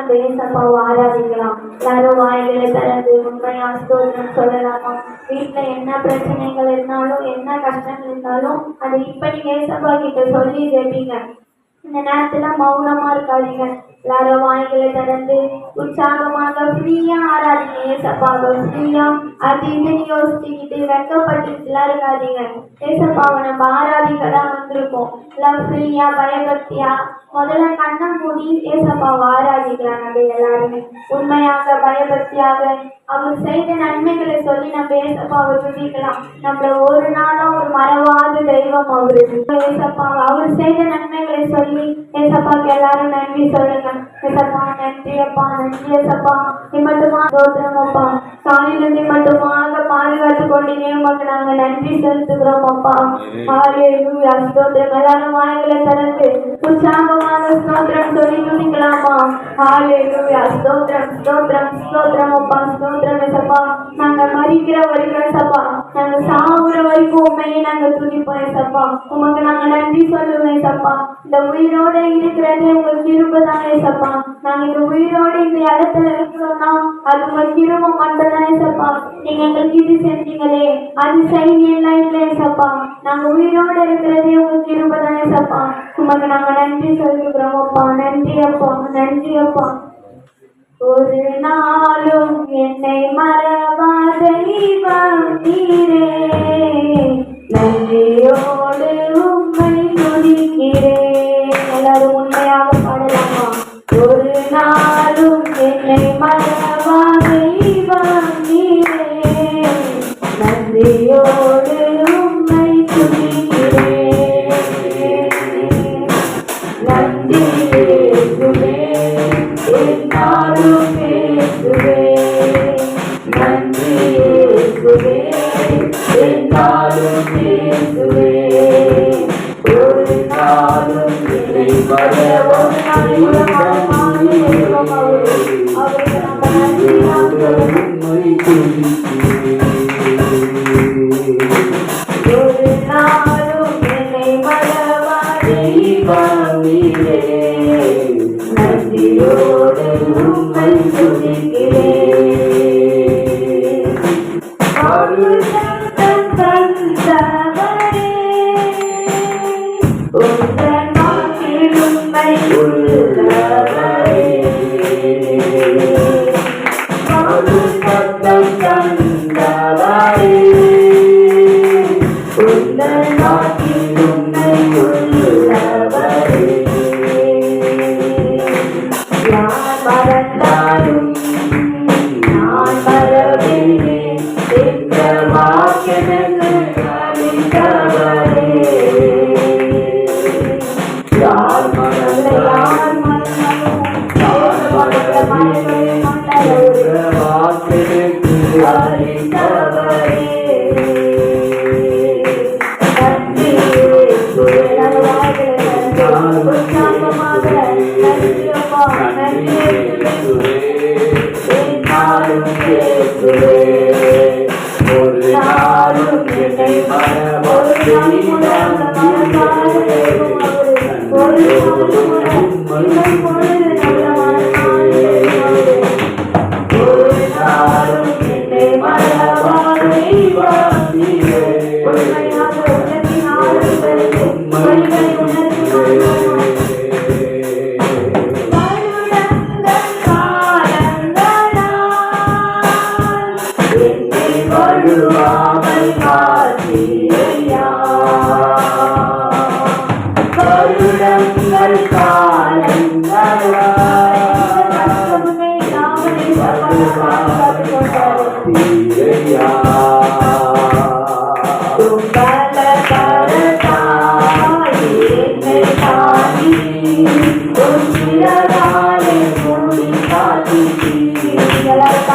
எல்லாரும் நம்ம ஆராதிக்கலாம். எல்லாரும் வாய்களை திறந்து உண்மையா ஸ்தோத்திரம் சொல்லலாமா? வீட்டுல என்ன பிரச்சனைகள் இருந்தாலும் என்ன கஷ்டங்கள் இருந்தாலும் அதை இப்ப நீங்க ஏசப்பா கிட்ட சொல்லி ஜெபிங்க இந்த நேரத்துல மௌனமா இருக்காதீங்க. எல்லாரும் திறந்து உற்சாகமாக ஃப்ரீயா ஆராதிங்க ஏசப்பாவை ஃப்ரீயா அது இதுன்னு யோசிச்சுக்கிட்டு வெக்கப்பட்டுலாம் இருக்காதீங்க ஏசப்பாவை நம்ம ஆராதிக்க தான் வந்திருக்கோம் எல்லாம் ஃப்ரீயா பயபக்தியா முதல்ல கண்ணை மூடி ஏசப்பாவை ஆராதிக்கலாம் நம்ம எல்லாருமே. உண்மையாக பயபக்தியாக அவர் செய்த நன்மைகளை சொல்லி நம்ம ஏசப்பாவை துதிக்கலாம். நம்மள ஒரு நாளும் ஒரு மறவாத தெய்வம் அவரு ஏசப்பா அவர் செய்த நன்மைகளை சொல்லி ஏசப்பாவுக்கு எல்லாரும் நன்றி சொல்லுங்க. ஏசப்பா நன்றி அப்பா நீ மட்டுமா அப்பா. மட்டுமாக பாதுகாத்து கொண்டீங்க. உமக்கு நாங்க நன்றி செலுத்துகிறோம் அப்பா. ஸ்தோத்திரம். எல்லாரும் வாய்களை திறந்து உற்சாகமாக ஸ்தோத்திரம் சொல்லி ஸ்தோத்திரம் ஸ்தோத்திரம் ஸ்தோத்திரம் அப்பா ஸ்தோத்திரம் நாங்க மறிக்கிற வரைக்கும் நாங்க சாகுற வரைக்கும் உண்மையை நாங்க துதிப்போம் ஏசப்பா உமக்கு நாங்க நன்றி சொல்லுவோம் இந்த உயிரோட இருக்கிறது உங்க கிருபை ஏசப்பா நாங்க இந்த உயிரோடு இந்த இடத்துல இருக்கிறோம்னா அது உங்க கிருபை மட்டும் ஏசப்பா நீங்க எங்களுக்கு இது செஞ்சீங்களே. அது செய்யலாம் இல்லை ஏசப்பா நாங்க உயிரோடு இருக்கிறதே உங்க கிருபை தான் ஏசப்பா உமக்கு நாங்க நன்றி சொல்லுகிறோம் அப்பா. நன்றி அப்பா. நன்றி அப்பா. ஒரு நாளும் என்னை மறவா நீ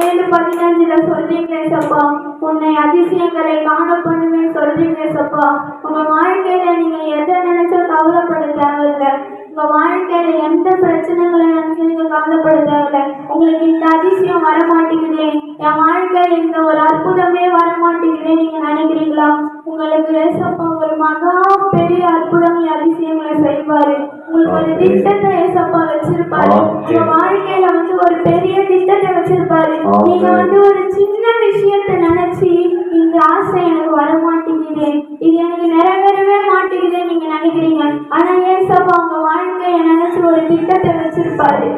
ஏழு பதினஞ்சுல சொல்றீங்க ஏசப்பா. உன்னை அதிசயங்களை காண பண்ணுவேன் சொல்றீங்க ஏசப்பா. உங்க வாழ்க்கையில நீங்க எதை நினைச்சும் கவலைப்பட தேவையில்ல. உங்க வாழ்க்கையில எந்த பிரச்சனைகளை நினைச்சு நீங்க கவலைப்பட தேவையில்ல. உங்களுக்கு இந்த அதிசயம் வர மாட்டேங்குதே என் வாழ்க்கையில இந்த ஒரு அற்புதமே வர மாட்டேங்குதே நீங்க நினைக்கிறீங்களா? உங்களுக்கு ஏசப்பா ஒரு மகா பெரிய அற்புதங்களை அதிசயங்களை செய்வாரு. உங்களுக்கு ஒரு திட்டத்தை ஏசப்பா வச்சிருப்பாரு. உங்க வாழ்க்கையில வந்து ஒரு பெரிய திட்டத்தை வச்சிருப்பாரு. நீங்க வந்து ஒரு சின்ன விஷயத்தை நினைச்சு இந்த ஆசை எனக்கு வர மாட்டேங்குது இது எனக்கு நிறைவேறவே மாட்டேங்குது நீங்க நினைக்கிறீங்க. ஆனா ஏசப்பா உங்க வாழ்க்கைய நினைச்சு ஒரு திட்டத்தை வச்சிருப்பாரு.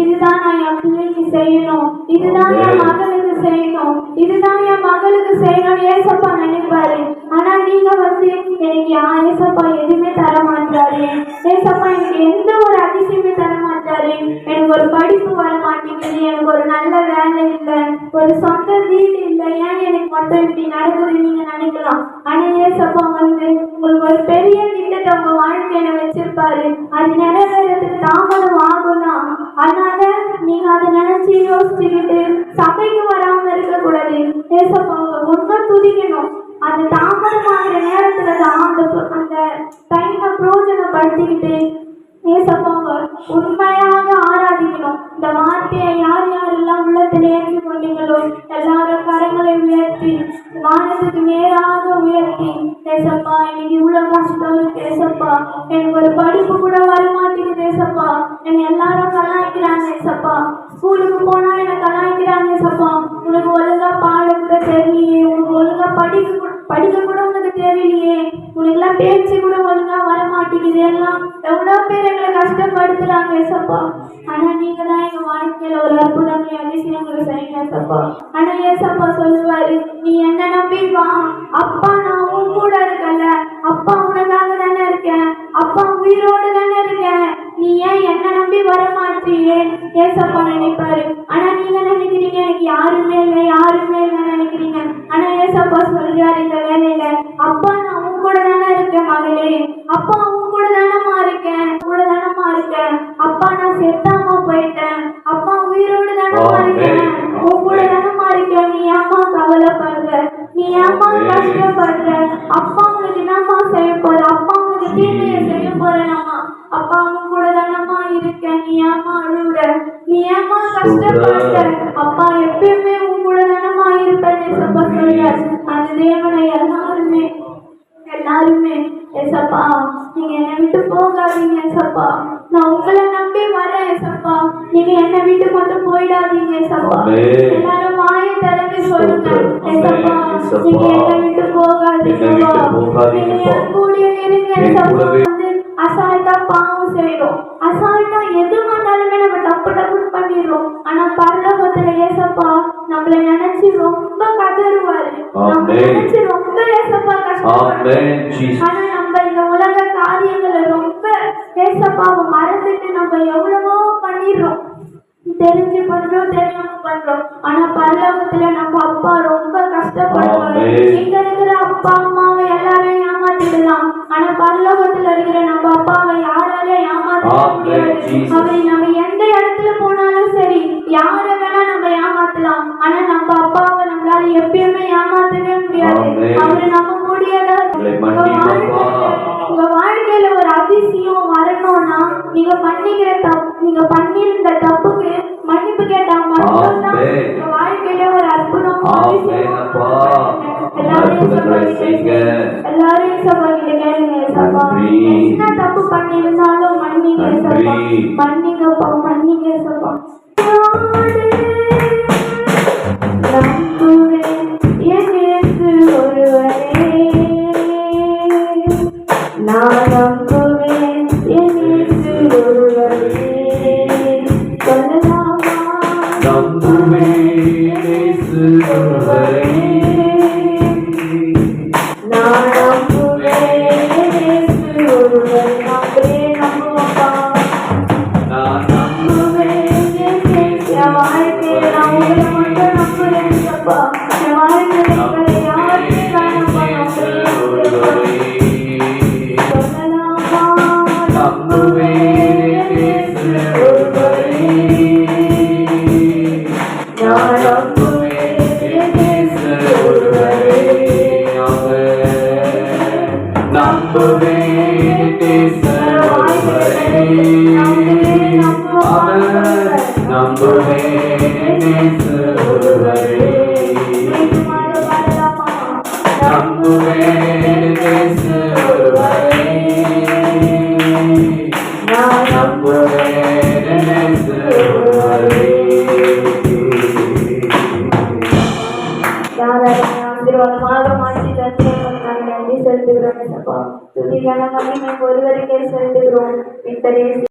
இதுதான் நான் என் பிள்ளைக்கு செய்யணும். இதுதான் என் மகனுக்கு செய்யணும். இதுதான் என் மகளுக்கு செய்யணும். ஏசப்பா நினைப்பாரு. ஆனா நீங்க வந்து எனக்கு யா ஏசப்பா எதுவுமே தர மாட்டாரு ஏசப்பா எனக்கு எந்த ஒரு அதிசயமே தர மாட்டாரு எனக்கு ஒரு படிப்பு வர மாட்டேங்குது எனக்கு ஒரு நல்ல வேலை இல்லை. ஒரு சொந்த வீடு இல்லை. ஏன் எனக்கு மட்டும் இப்படி நடக்குது நீங்க நினைக்கலாம்? ஆனா ஏசப்பா வந்து உங்களுக்கு ஒரு பெரிய திட்டத்தை உங்க வாழ்க்கையில வச்சிருப்பாரு. அது நிறைவேறதுக்கு தாமதம் ஆகும் தான் அதனால நீங்க அதை நினைச்சு யோசிச்சு முன்ன துதிக்கணும் அது தாமதமாகிற நேரத்துல தான் அந்த அந்த டைமை பிரயோஜனப்படுத்திக்கிட்டு ஏசப்பாங்க உண்மையாக ஆராதிக்கணும். இந்த வார்த்தையை யார் யாரெல்லாம் உள்ளத்தில் ஏற்றி கொண்டீங்களோ எல்லாரும் கரங்களை உயர்த்தி வானத்துக்கு நேராக உயர்த்தி ஏசப்பா எனக்கு இவ்வளோ கஷ்டம் இருக்கு ஏசப்பா எனக்கு ஒரு படிப்பு கூட வர மாட்டேங்குது ஏசப்பா. என்னை எல்லாரும் கலாய்க்கிறாங்க ஏசப்பா. ஸ்கூலுக்கு போனால் என்னை கலாய்க்கிறாங்க ஏசப்பா. உனக்கு ஒழுங்கா பாடத்துல தெரியலையே உனக்கு படிக்க கூட- உனக்கு தெரியலையே உனக்கெல்லாம் பேச்சு கூட ஒழுங்கா வர மாட்டேங்குது எல்லாம் எவ்வளோ பேர் எங்களை கஷ்டப்படுத்துறாங்க ஏசப்பா. ஆனா நீங்க தான் எங்க வாழ்க்கையில ஒரு அற்புதங்களை அதிசயங்களை செய்யுங்க ஏசப்பா. ஆனா ஏசப்பா சொல்லுவாரு நீ என்ன நம்பி வா. அப்பா நான் உன் கூட இருக்கல அப்பா உனக்காக தானே இருக்கேன். அப்பா உயிரோடு தானே இருக்கேன். நீ ஏன் என்ன நம்பி வர மாட்டியே ஏசப்பா நினைப்பாரு. ஆனா நீங்க நினைக்கிறீங்க எனக்கு யாருமே இல்லை யாருமே இல்லை நினைக்கிறீங்க. ஆனா ஏசப்பா சொல்றாரு இந்த மகளே அப்பா உன் கூட தானம்மா இருக்கேன். கூட தானம்மா இருக்கேன். அப்பா நான் செத்தாம போயிட்டேன். அப்பா உயிரோடு தானம்மா இருக்கேன். உன் கூட தானம்மா இருக்கேன். நீ ஏம்மா கவலைப்படுற? நீ ஏம்மா கஷ்டப்படுற? அப்பா உனக்கு என்னம்மா செய்ய போற? அப்பா உனக்கு தீமையை செய்ய போறேனாம்மா. அப்பா உன் கூட தானம்மா இருக்கேன். நீ ஏம்மா அழுகுற நீ ஏம்மா கஷ்டப்படுற? அப்பா எப்பயுமே உன் கூட தானம்மா இருப்பேன் சொல்றார். அந்த தேவனை எல்லாருமே எல்லாருமே ஏசப்பா நீங்க என்னை விட்டு போகாதீங்க ஏசப்பா. நான் உங்களை நம்பி வரேன் ஏசப்பா. நீங்க என்னை விட்டு மட்டும் போயிடாதீங்க ஏசப்பா. எல்லாரும் வாயை திறந்து சொல்லுங்க. ஏசப்பா. நீங்க என்னை விட்டு போகாதீங்க நீங்க கூடயே இருங்க ஏசப்பா. அசால்ட்டா பாவம் செய்றோம். அசால்ட்டா எது வந்தாலுமே நம்ம தப்பு தப்பு பண்ணிடுறோம். ஆனா பரலோகத்துல ஏசப்பா நம்மள நினைச்சு ரொம்ப கதறுவாரு. நம்ம. நினைச்சு ரொம்ப ஏசப்பா Jesus. ஆனா நம்ம இந்த உலக காரியங்களை ரொம்ப ஏசப்பாவை மறந்துட்டு நம்ம எவ்வளவோ பண்ணிடுறோம். தெரிஞ்சு பண்றோம் தெரியாம பண்றோம் ஆனா பரலோகத்துல நம்ம அப்பா ரொம்ப கஷ்டப்படுவாரு. இங்க இருக்கிற அப்பா அம்மாவை எல்லாரையும் ஏமாத்திடலாம் ஆனா பரலோகத்துல இருக்கிற நம்ம அப்பாவை யாராலையும் ஏமாத்த ஆமென், முடியாது. அவரை நம்ம எந்த இடத்துல போனாலும் சரி யாரை வேணா நம்ம ஏமாத்தலாம் ஆனா நம்ம அப்பாவை நம்மளால எப்பயுமே ஏமாத்தவே முடியாது. அவரை நம்ம முடியாத உங்க வாழ்க்கையில ஒரு அதிசயம் வரணும்னா நீங்க பண்ணிக்கிற தப்பு நீங்க பண்ணிருந்த தப்புக்கு மன்னிப்பு கேட்டா மட்டும்தான். உங்க வாழ்க்கையில ஒரு அற்புதம் ஆமென் அப்பா. என்ன தப்பு பண்ணிருந்தாலும் மன்னிங்க ஏசப்பா நன்றி. மன்னிங்கப்பா மன்னிங்க